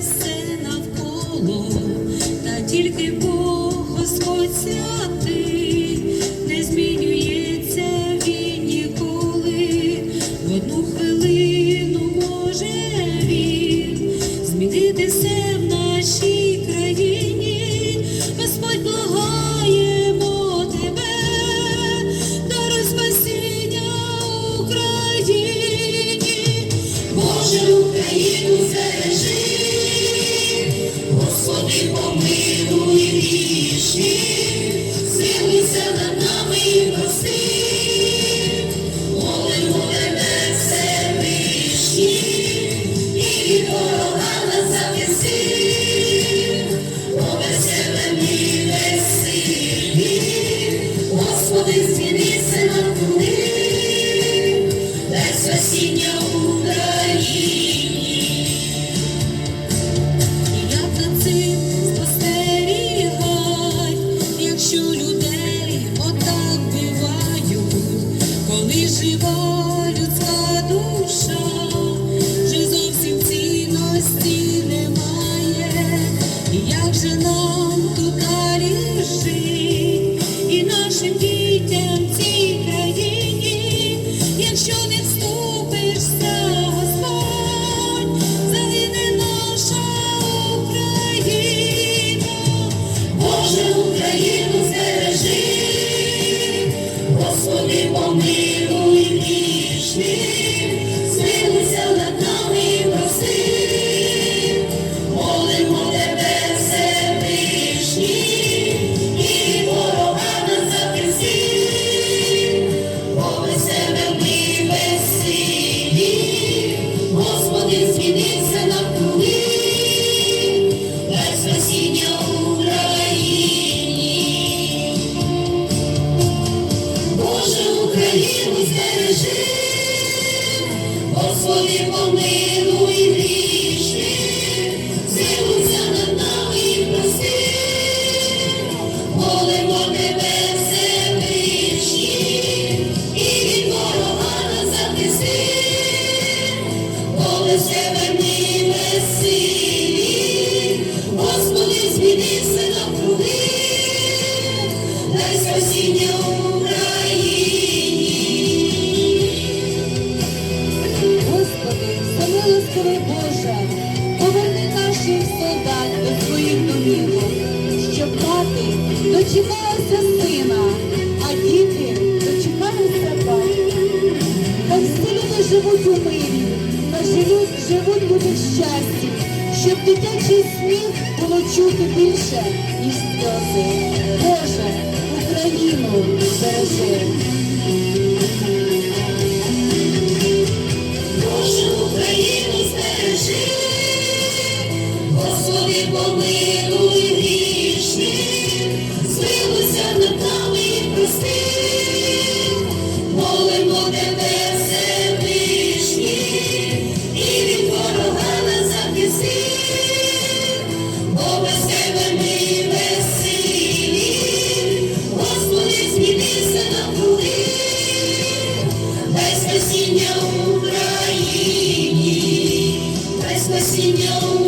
все навколо, та тільки Бог Господь святий, не змінюється він ніколи. В одну хвилину може він змінити все в нашій країні. Господь благаємо тебе, даруй спасіння Україні. Боже, Україну збережи, Помилуй грішні, змилуйся над нами і прости. Молимо тебе, Всевишній, і ворога нас захисти. Без тебе ми Господи, змінися нам туди, дай спасіння Україні. Коли жива людська душа, вже зовсім цінності немає, як же нам тут далі і нашим дітям цій країні, якщо не вступишся, Боже, Україну збережи, Господи, помилуй Україну збережи, Господи, помилуй грішних, змилуйся над нами і прости. Молимо тебе, Всевишній, і від ворога нас захисти. Бо без тебе ми безсилі, Господи, зміни все навкруги, дай спасіння Україні. дочекалися сина, а діти дочекалися батька. Та всі люди живуть у мирі, та живуть, живуть люди в щасті, щоб дитячий сміх було чути більше, ніж сльози. Боже, Україну бережи. Боже, Україну збережи, Господи помилуй. світився на були, без спасіння Україні, без спасіння Україні.